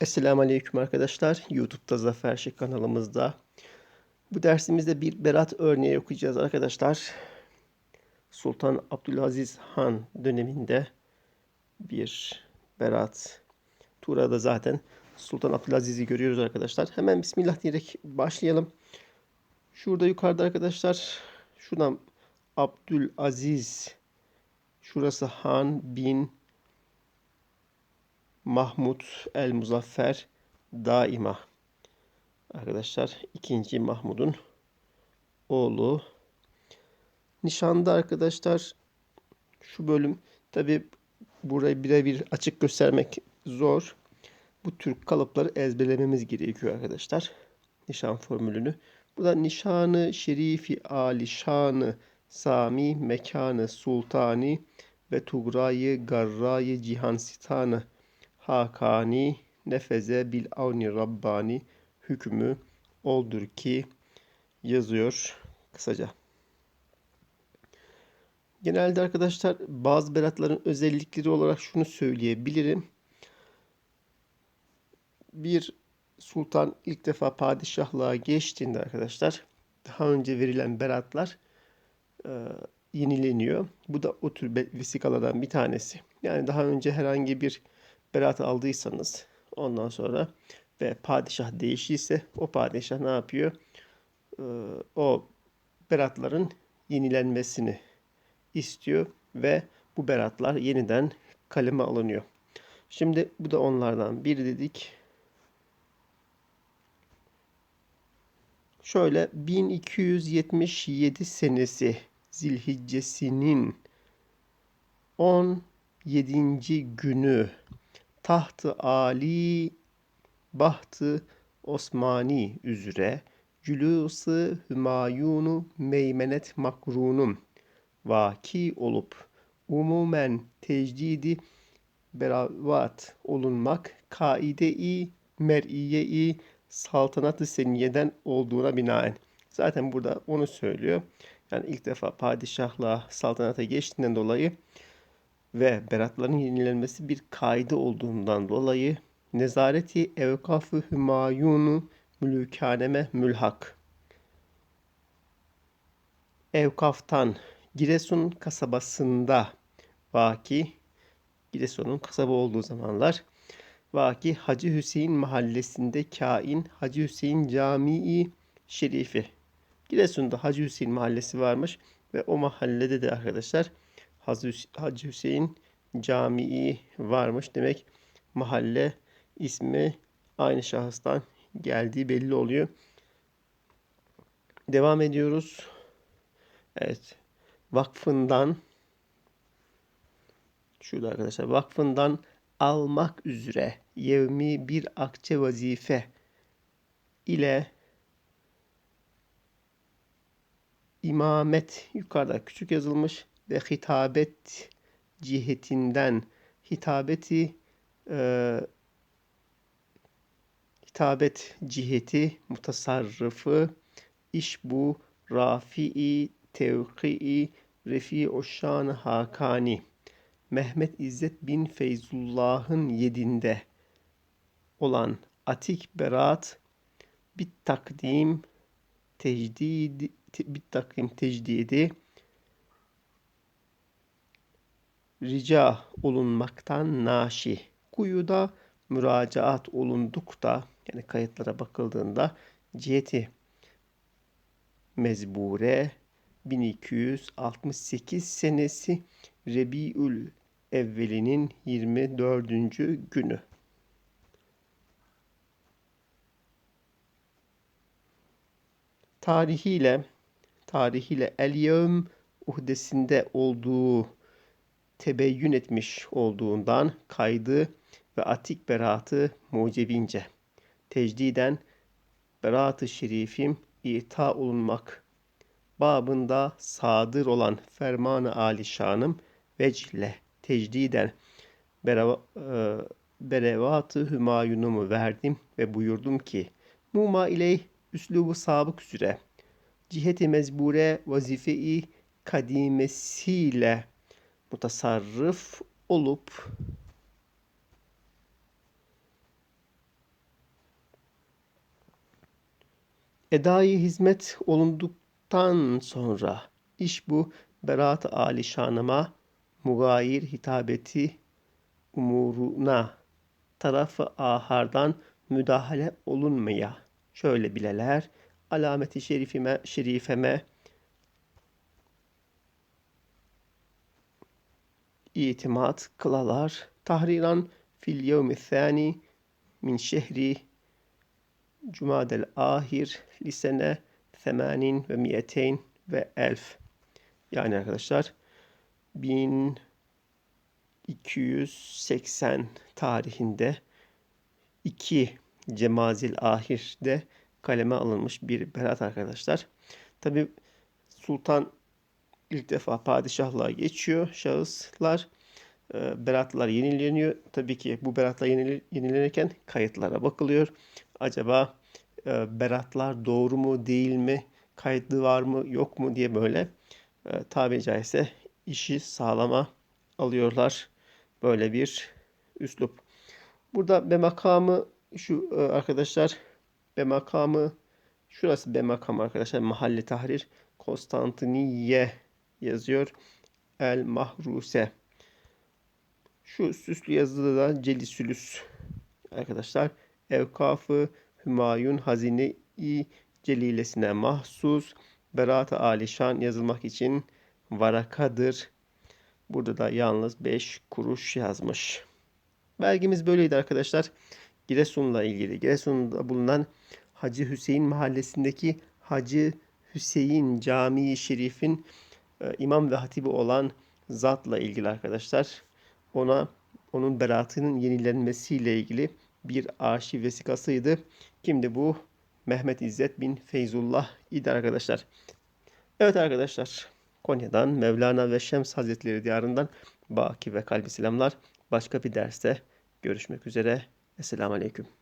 Esselamu Aleyküm arkadaşlar. YouTube'da Zafer Şık kanalımızda. Bu dersimizde bir berat örneği okuyacağız arkadaşlar. Sultan Abdülaziz Han döneminde bir berat. Tura'da zaten Sultan Abdülaziz'i görüyoruz arkadaşlar. Hemen Bismillah diyerek başlayalım. Şurada yukarıda arkadaşlar şuradan Abdülaziz şurası Han bin Mahmud el Muzaffer daima. Arkadaşlar ikinci Mahmud'un oğlu. Nişanda arkadaşlar şu bölüm tabi burayı birebir açık göstermek zor. Bu tür kalıpları ezberlememiz gerekiyor arkadaşlar. Nişan formülünü. Bu da nişanı şerifi ali şanı sami mekanı sultani ve tugrayı garrayı cihan sitanı Hakani nefeze bil avni rabbani hükmü oldur ki yazıyor kısaca. Genelde arkadaşlar bazı beratların özellikleri olarak şunu söyleyebilirim. Bir sultan ilk defa padişahlığa geçtiğinde arkadaşlar daha önce verilen beratlar e, yenileniyor. Bu da o tür vesikalardan bir tanesi. Yani daha önce herhangi bir berat aldıysanız ondan sonra ve padişah değişiyse o padişah ne yapıyor? Ee, o beratların yenilenmesini istiyor ve bu beratlar yeniden kaleme alınıyor. Şimdi bu da onlardan bir dedik. Şöyle 1277 senesi Zilhiccesinin 17. günü tahtı Ali bahtı Osmani üzere cülûs-ı Hümayunu meymenet makrunum vaki olup umumen tecdidi beravat olunmak kaide-i mer'iye-i saltanat-ı seniyeden olduğuna binaen. Zaten burada onu söylüyor. Yani ilk defa padişahla saltanata geçtiğinden dolayı ve beratların yenilenmesi bir kaide olduğundan dolayı nezareti evkafı hümayunu mülükaneme mülhak. Evkaftan Giresun kasabasında vaki Giresun'un kasaba olduğu zamanlar vaki Hacı Hüseyin mahallesinde kain Hacı Hüseyin Camii Şerifi. Giresun'da Hacı Hüseyin mahallesi varmış ve o mahallede de arkadaşlar Hacı Hüseyin Camii varmış. Demek mahalle ismi aynı şahıstan geldiği belli oluyor. Devam ediyoruz. Evet. Vakfından şurada arkadaşlar vakfından almak üzere yevmi bir akçe vazife ile imamet yukarıda küçük yazılmış ve hitabet cihetinden hitabeti e, hitabet ciheti mutasarrıfı iş bu rafi'i tevki'i refi oşan hakani Mehmet İzzet bin Feyzullah'ın yedinde olan Atik Berat bir takdim tecdid bir takdim tecdidi rica olunmaktan naşi. Kuyuda müracaat olundukta yani kayıtlara bakıldığında ciheti mezbure 1268 senesi Rebiül evvelinin 24. günü. Tarihiyle tarihiyle El Yevm uhdesinde olduğu tebeyyün etmiş olduğundan kaydı ve atik beratı mucebince tecdiden berat-ı şerifim ita olunmak. Babında sadır olan fermanı alişanım vecle tecdiden bereva, e, berevat-ı hümayunumu verdim ve buyurdum ki muma ileyh üslubu sabık üzere ciheti mezbure vazife-i kadimesiyle mutasarrıf olup edai hizmet olunduktan sonra iş bu berat alişanıma mugayir hitabeti umuruna tarafı ahardan müdahale olunmaya. Şöyle bileler alameti şerifime şerifeme itimat kılalar. Tahriran fil yevmi thani min şehri Cumadel ahir lisene semanin ve miyeteyn ve elf. Yani arkadaşlar 1280 tarihinde 2 Cemazil ahirde kaleme alınmış bir berat arkadaşlar. Tabi Sultan ilk defa padişahlığa geçiyor şahıslar. E, beratlar yenileniyor. Tabii ki bu beratlar yenilenirken kayıtlara bakılıyor. Acaba e, beratlar doğru mu değil mi? Kayıtlı var mı yok mu diye böyle e, tabiri caizse işi sağlama alıyorlar. Böyle bir üslup. Burada be makamı şu e, arkadaşlar be makamı şurası be makam arkadaşlar mahalle tahrir Konstantiniye yazıyor. El Mahruse. Şu süslü yazıda da Celisülüs arkadaşlar. Evkafı Hümayun Hazine-i Celilesine mahsus Berat-ı Alişan yazılmak için varakadır. Burada da yalnız 5 kuruş yazmış. Belgemiz böyleydi arkadaşlar. Giresun'la ilgili. Giresun'da bulunan Hacı Hüseyin mahallesindeki Hacı Hüseyin Camii Şerif'in imam ve hatibi olan zatla ilgili arkadaşlar. Ona onun beratının yenilenmesiyle ilgili bir arşiv vesikasıydı. Kimdi bu? Mehmet İzzet bin Feyzullah idi arkadaşlar. Evet arkadaşlar. Konya'dan Mevlana ve Şems Hazretleri diyarından Baki ve kalbi selamlar. Başka bir derste görüşmek üzere. Esselamu Aleyküm.